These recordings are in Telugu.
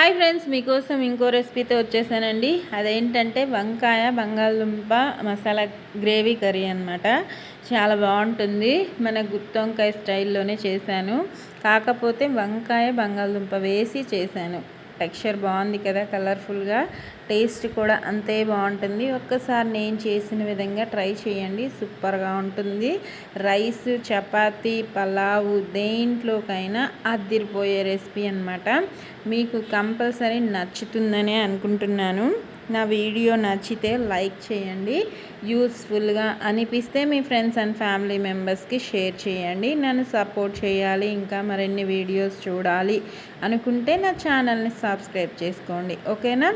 హాయ్ ఫ్రెండ్స్ మీకోసం ఇంకో రెసిపీతో వచ్చేసానండి. అదేంటంటే వంకాయ బంగాళదుంప మసాలా గ్రేవీ కర్రీ అనమాట చాలా బాగుంటుంది. మన గుత్తొంకాయ స్టైల్లోనే చేశాను. కాకపోతే వంకాయ బంగాళదుంప వేసి చేశాను. టెక్స్చర్ బాగుంది కదా కలర్ఫుల్గా టేస్ట్ కూడా అంతే బాగుంటుంది. ఒక్కసారి నేను చేసిన విధంగా ట్రై చేయండి సూపర్గా ఉంటుంది. రైస్ చపాతీ పలావు దేంట్లోకైనా అదిరిపోయే రెసిపీ అనమాట మీకు కంపల్సరీ నచ్చుతుందనే అనుకుంటున్నాను. నా వీడియో నచ్చితే లైక్ చేయండి. యూస్ఫుల్గా అనిపిస్తే మీ ఫ్రెండ్స్ అండ్ ఫ్యామిలీ మెంబర్స్కి షేర్ చేయండి. నన్ను సపోర్ట్ చేయాలి ఇంకా మరిన్ని వీడియోస్ చూడాలి అనుకుంటే నా ఛానల్ని సబ్స్క్రైబ్ చేసుకోండి. ఓకేనా?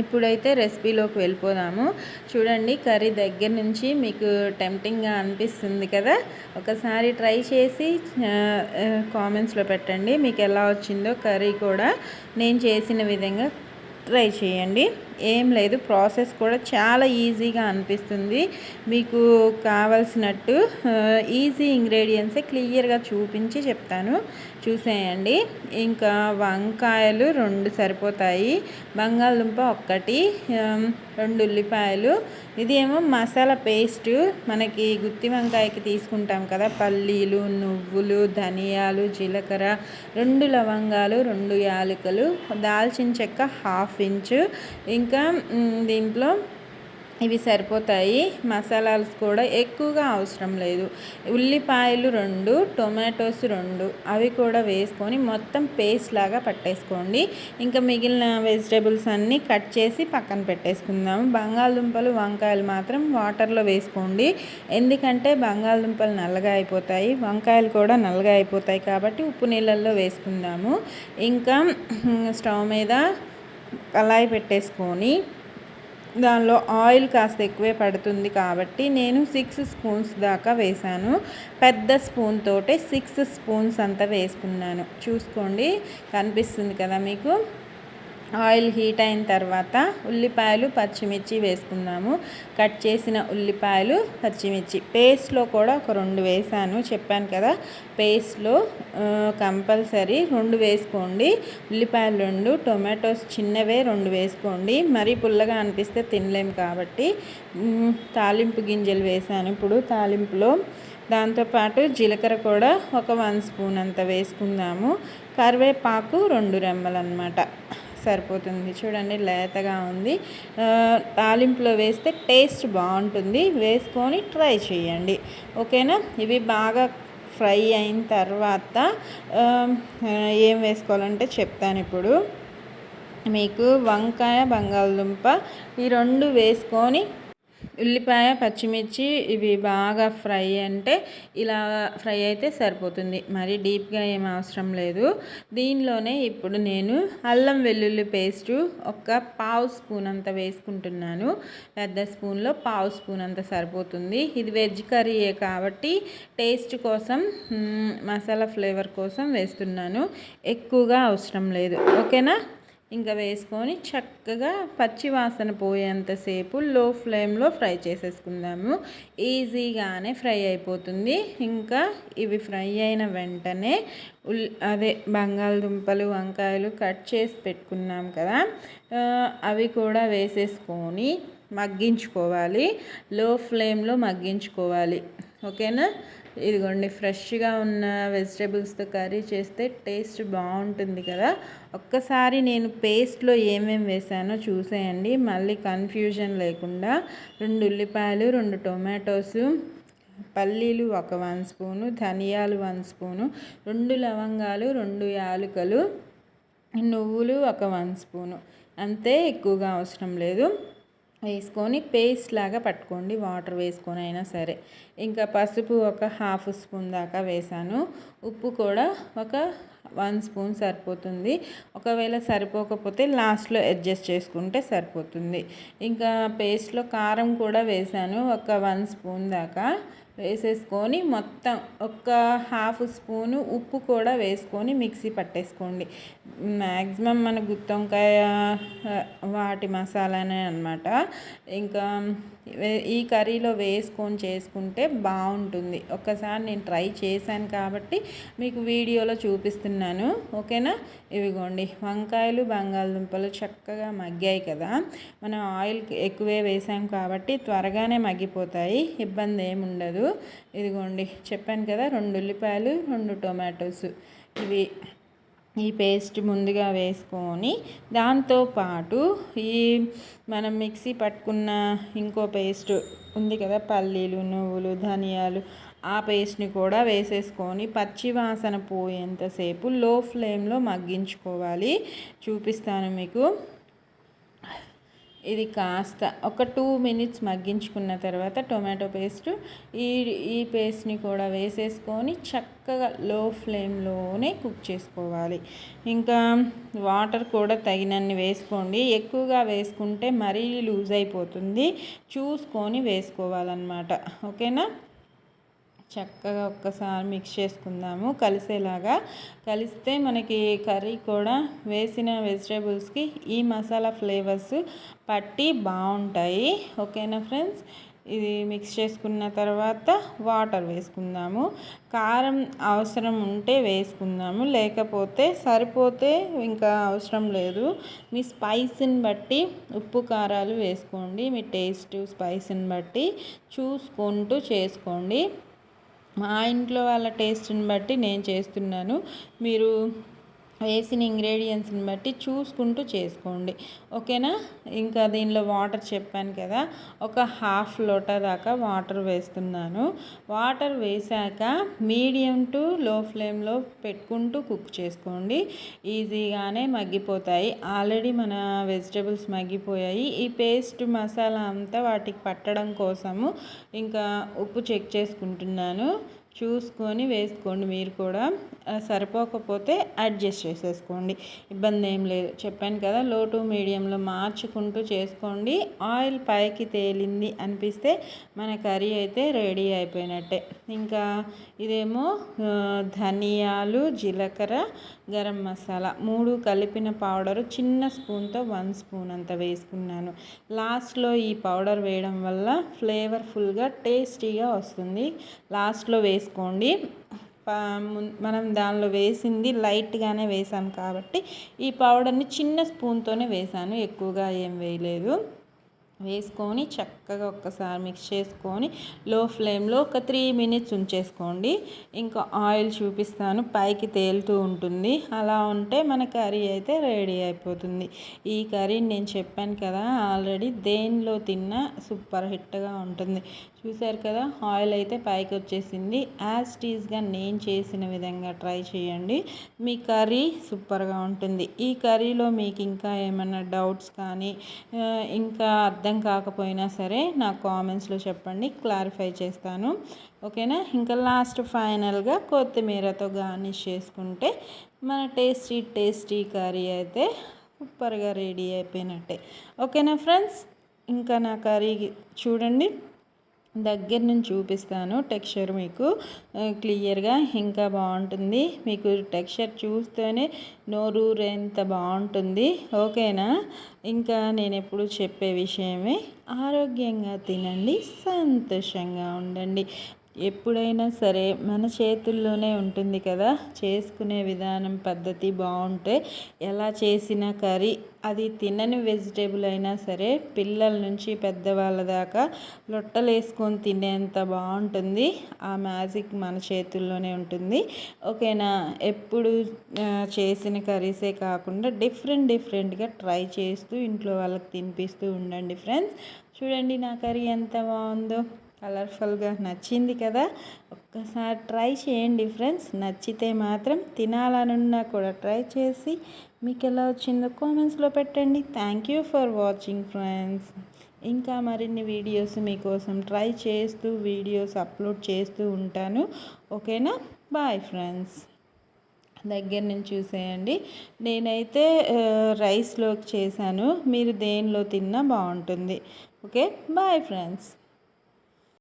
ఇప్పుడైతే రెసిపీలోకి వెళ్ళిపోదాము. చూడండి కర్రీ దగ్గర నుంచి మీకు టెంప్టింగ్గా అనిపిస్తుంది కదా? ఒకసారి ట్రై చేసి కామెంట్స్లో పెట్టండి. మీకు ఎలా వచ్చిందో కర్రీ కూడా నేను చేసిన విధంగా ట్రై చేయండి. ఏం లేదు. ప్రాసెస్ కూడా చాలా ఈజీగా అనిపిస్తుంది. మీకు కావలసినట్టు ఈజీ ఇంగ్రీడియంట్సే క్లియర్గా చూపించి చెప్తాను. చూసేయండి. ఇంకా వంకాయలు రెండు సరిపోతాయి. బంగాళదుంప ఒక్కటి రెండు ఉల్లిపాయలు. ఇది ఏమో మసాలా పేస్ట్. మనకి గుత్తి వంకాయకి తీసుకుంటాం కదా పల్లీలు నువ్వులు ధనియాలు జీలకర్ర రెండు లవంగాలు రెండు యాలకులు దాల్చిన చెక్క హాఫ్ ఇంచు. ఇంకా దీంట్లో ఇవి సరిపోతాయి. మసాలాలు కూడా ఎక్కువగా అవసరం లేదు. ఉల్లిపాయలు రెండు టొమాటోస్ రెండు అవి కూడా వేసుకొని మొత్తం పేస్ట్ లాగా పట్టేసుకోండి. ఇంకా మిగిలిన వెజిటేబుల్స్ అన్నీ కట్ చేసి పక్కన పెట్టేసుకుందాము బంగాళదుంపలు వంకాయలు మాత్రం వాటర్లో వేసుకోండి. ఎందుకంటే బంగాళదుంపలు నల్లగా అయిపోతాయి. వంకాయలు కూడా నల్లగా అయిపోతాయి కాబట్టి ఉప్పు నీళ్ళల్లో వేసుకుందాము. ఇంకా స్టవ్ మీద కళాయి పెట్టేసుకొని దానిలో ఆయిల్ కాస్త ఎక్కువే పడుతుంది కాబట్టి నేను సిక్స్ స్పూన్స్ దాకా వేసాను పెద్ద స్పూన్ తోటే సిక్స్ స్పూన్స్ అంతా వేసుకున్నాను. చూసుకోండి కనిపిస్తుంది కదా మీకు? ఆయిల్ హీట్ అయిన తర్వాత ఉల్లిపాయలు పచ్చిమిర్చి వేసుకున్నాము. కట్ చేసిన ఉల్లిపాయలు పచ్చిమిర్చి. పేస్ట్లో కూడా ఒక రెండు వేసాను. చెప్పాను కదా పేస్ట్లో కంపల్సరీ రెండు వేసుకోండి. ఉల్లిపాయలు రెండు టొమాటోస్ చిన్నవే రెండు వేసుకోండి. మరీ పుల్లగా అనిపిస్తే తినలేము కాబట్టి. తాలింపు గింజలు వేసాను. ఇప్పుడు తాలింపులో దాంతోపాటు జీలకర్ర కూడా ఒక వన్ స్పూన్ అంత వేసుకుందాము. కరివేపాకు రెండు రెమ్మలు అనమాట సరిపోతుంది. చూడండి లేతగా ఉంది. తాలింపులో వేస్తే టేస్ట్ బాగుంటుంది. వేసుకొని ట్రై చేయండి. ఓకేనా? ఇవి బాగా ఫ్రై అయిన తర్వాత ఏం వేసుకోవాలంటే చెప్తాను ఇప్పుడు. మీకు వంకాయ బంగాళదుంప ఈ రెండు వేసుకొని ఉల్లిపాయ పచ్చిమిర్చి ఇవి బాగా ఫ్రై అంటే ఇలా ఫ్రై అయితే సరిపోతుంది. మరి డీప్గా ఏం అవసరం లేదు. దీనిలోనే ఇప్పుడు నేను అల్లం వెల్లుల్లి పేస్టు ఒక పావు స్పూన్ అంత వేసుకుంటున్నాను. పెద్ద స్పూన్లో పావు స్పూన్ అంత సరిపోతుంది. ఇది వెజ్ కర్రీయే కాబట్టి టేస్ట్ కోసం మసాలా ఫ్లేవర్ కోసం వేస్తున్నాను. ఎక్కువగా అవసరం లేదు. ఓకేనా? ఇంకా వేసుకొని చక్కగా పచ్చి వాసన పోయేంతసేపు లో ఫ్లేమ్లో ఫ్రై చేసేసుకుందాము. ఈజీగానే ఫ్రై అయిపోతుంది. ఇంకా ఇవి ఫ్రై అయిన వెంటనే ఉల్ అదే బంగాళదుంపలు వంకాయలు కట్ చేసి పెట్టుకున్నాం కదా అవి కూడా వేసేసుకొని మగ్గించుకోవాలి. లో ఫ్లేమ్లో మగ్గించుకోవాలి. ఓకేనా? ఇదిగోండి ఫ్రెష్గా ఉన్న వెజిటేబుల్స్తో కర్రీ చేస్తే టేస్ట్ బాగుంటుంది కదా. ఒక్కసారి నేను పేస్ట్లో ఏమేమి వేసానో చూసేయండి. మళ్ళీ కన్ఫ్యూజన్ లేకుండా రెండు ఉల్లిపాయలు రెండు టొమాటోస్ పల్లీలు ఒక వన్ స్పూను ధనియాలు వన్ స్పూను రెండు లవంగాలు రెండు యాలకులు నువ్వులు ఒక వన్ స్పూను. అంతే ఎక్కువగా అవసరం లేదు. వేసుకొని పేస్ట్ లాగా పట్టుకోండి వాటర్ వేసుకొని అయినా సరే. ఇంకా పసుపు ఒక హాఫ్ స్పూన్ దాకా వేసాను ఉప్పు కూడా ఒక వన్ స్పూన్ సరిపోతుంది. ఒకవేళ సరిపోకపోతే లాస్ట్లో అడ్జస్ట్ చేసుకుంటే సరిపోతుంది. ఇంకా పేస్ట్లో కారం కూడా వేసాను ఒక వన్ స్పూన్ దాకా. వేసేసుకొని మొత్తం ఒక హాఫ్ స్పూను ఉప్పు కూడా వేసుకొని మిక్సీ పట్టేసుకోండి. మ్యాక్సిమం మన గుత్తొంకాయ వాటి మసాలానే అనమాట ఇంకా ఈ కర్రీలో వేసుకొని చేసుకుంటే బాగుంటుంది. ఒక్కసారి నేను ట్రై చేశాను కాబట్టి మీకు వీడియోలో చూపిస్తున్నాను. ఓకేనా? ఇవిగోండి. వంకాయలు బంగాళదుంపలు చక్కగా మగ్గాయి కదా. మనం ఆయిల్ ఎక్కువే వేసాం కాబట్టి త్వరగానే మగ్గిపోతాయి. ఇబ్బంది ఏముండదు. ఇదిగోండి చెప్పాను కదా రెండు ఉల్లిపాయలు రెండు టొమాటోస్. ఇవి ఈ పేస్ట్ ముందుగా వేసుకొని దాంతోపాటు ఈ మనం మిక్సీ పట్టుకున్న ఇంకో పేస్ట్ ఉంది కదా పల్లీలు నువ్వులు ధనియాలు ఆ పేస్ట్ని కూడా వేసేసుకొని పచ్చి వాసన పోయేంతసేపు లో ఫ్లేమ్లో మగ్గించుకోవాలి. చూపిస్తాను మీకు. ఇది కాస్త ఒక టూ మినిట్స్ మగ్గించుకున్న తర్వాత టొమాటో పేస్ట్ ఈ ఈ పేస్ట్ని కూడా వేసేసుకొని చక్కగా లో ఫ్లేమ్లోనే కుక్ చేసుకోవాలి. ఇంకా వాటర్ కూడా తగినన్ని వేసుకోండి. ఎక్కువగా వేసుకుంటే మరీ లూజ్ అయిపోతుంది. చూసుకొని వేసుకోవాలన్నమాట. ఓకేనా? చక్కగా ఒక్కసారి మిక్స్ చేసుకుందాము. కలిసేలాగా. కలిస్తే మనకి కర్రీ కూడా వేసిన వెజిటేబుల్స్కి ఈ మసాలా ఫ్లేవర్స్ పట్టి బాగుంటాయి. ఓకేనా ఫ్రెండ్స్ ఇది మిక్స్ చేసుకున్న తర్వాత వాటర్ వేసుకుందాము. కారం అవసరం ఉంటే వేసుకుందాము. లేకపోతే సరిపోతే ఇంకా అవసరం లేదు. మీ స్పైస్ని బట్టి ఉప్పు కారాలు వేసుకోండి. మీ టేస్ట్ స్పైస్ని బట్టి చూసుకుంటూ చేసుకోండి. మా ఇంట్లో వాళ్ళ టేస్ట్ని బట్టి నేను చేస్తున్నాను. మీరు వేసిన ఇంగ్రీడియంట్స్ని బట్టి చూసుకుంటూ చేసుకోండి. ఓకేనా? ఇంకా దీనిలో వాటర్ చెప్పాను కదా. ఒక హాఫ్ లోటా దాకా వాటర్ వేస్తున్నాను. వాటర్ వేసాక మీడియం టు లో ఫ్లేమ్లో పెట్టుకుంటూ కుక్ చేసుకోండి. ఈజీగానే మగ్గిపోతాయి. ఆల్రెడీ మన వెజిటేబుల్స్ మగ్గిపోయాయి. ఈ పేస్ట్ మసాలా అంతా వాటికి పట్టడం కోసము ఇంకా ఉప్పు చెక్ చేసుకుంటున్నాను. చూసుకొని వేసుకోండి మీరు కూడా. సరిపోకపోతే అడ్జస్ట్ చేసేసుకోండి. ఇబ్బంది ఏం లేదు. చెప్పాను కదా లో టు మీడియంలో మార్చుకుంటూ చేసుకోండి. ఆయిల్ పైకి తేలింది అనిపిస్తే మన కర్రీ అయితే రెడీ అయిపోయినట్టే. ఇంకా ఇదేమో ధనియాలు జీలకర్ర గరం మసాలా మూడు కలిపిన పౌడరు చిన్న స్పూన్తో వన్ స్పూన్ అంత వేసుకున్నాను. లాస్ట్లో ఈ పౌడర్ వేయడం వల్ల ఫ్లేవర్ఫుల్గా టేస్టీగా వస్తుంది. లాస్ట్లో వేసుకోండి. మనం దానిలో వేసింది లైట్గానే వేసాం కాబట్టి ఈ పౌడర్ని చిన్న స్పూన్తోనే వేసాను ఎక్కువగా ఏం వేయలేదు. వేసుకొని చక్కగా ఒక్కసారి మిక్స్ చేసుకొని లో ఫ్లేమ్లో ఒక త్రీ మినిట్స్ ఉంచేసుకోండి. ఇంకా ఆయిల్ చూపిస్తాను. పైకి తేలుతూ ఉంటుంది. అలా ఉంటే మన కర్రీ అయితే రెడీ అయిపోతుంది. ఈ కర్రీ నేను చెప్పాను కదా ఆల్రెడీ దేనిలో తిన్నా సూపర్ హిట్గా ఉంటుంది. చూసారు కదా ఆయిల్ అయితే పైకి వచ్చేసింది యాజ్ టీజ్గా నేను చేసిన విధంగా ట్రై చేయండి. మీ కర్రీ సూపర్గా ఉంటుంది. ఈ కర్రీలో మీకు ఇంకా ఏమైనా డౌట్స్ కానీ ఇంకా అర్థం కాకపోయినా సరే నాకు కామెంట్స్లో చెప్పండి. క్లారిఫై చేస్తాను. ఓకేనా? ఇంకా లాస్ట్ ఫైనల్గా కొత్తిమీరతో గార్నిష్ చేసుకుంటే మన టేస్టీ టేస్టీ కర్రీ అయితే సూపర్గా రెడీ అయిపోయినట్టే. ఓకేనా ఫ్రెండ్స్ ఇంకా నా కర్రీ చూడండి. దగ్గర నుంచి చూపిస్తాను టెక్స్చర్ మీకు. క్లియర్గా ఇంకా బాగుంటుంది. మీకు టెక్స్చర్ చూస్తేనే నోరూరెంత బాగుంటుంది. ఓకేనా? ఇంకా నేను ఎప్పుడు చెప్పే విషయమే ఆరోగ్యంగా తినండి సంతోషంగా ఉండండి. ఎప్పుడైనా సరే మన చేతుల్లోనే ఉంటుంది కదా? చేసుకునే విధానం పద్ధతి బాగుంటే ఎలా చేసిన కర్రీ అది తినని వెజిటేబుల్ అయినా సరే పిల్లల నుంచి పెద్దవాళ్ళ దాకా లొట్టలు వేసుకొని తినేంత బాగుంటుంది. ఆ మ్యాజిక్ మన చేతుల్లోనే ఉంటుంది. ఓకేనా? ఎప్పుడు చేసిన కర్రీసే కాకుండా డిఫరెంట్ డిఫరెంట్గా ట్రై చేస్తూ ఇంట్లో వాళ్ళకి తినిపిస్తూ ఉండండి ఫ్రెండ్స్. చూడండి నా కర్రీ ఎంత బాగుందో. కలర్ఫుల్గా నచ్చింది కదా? ఒక్కసారి ట్రై చేయండి ఫ్రెండ్స్. నచ్చితే మాత్రం తినాలనున్నా కూడా ట్రై చేసి మీకు ఎలా వచ్చిందో కామెంట్స్లో పెట్టండి. Thank you for watching friends. ఇంకా మరిన్ని వీడియోస్ మీకోసం ట్రై చేస్తూ వీడియోస్ అప్లోడ్ చేస్తూ ఉంటాను. ఓకేనా? Bye friends. దగ్గర నుంచి చూసేయండి. నేనైతే రైస్లోకి చేశాను. మీరు దేనిలో తిన్నా బాగుంటుంది. ఓకే? Bye friends.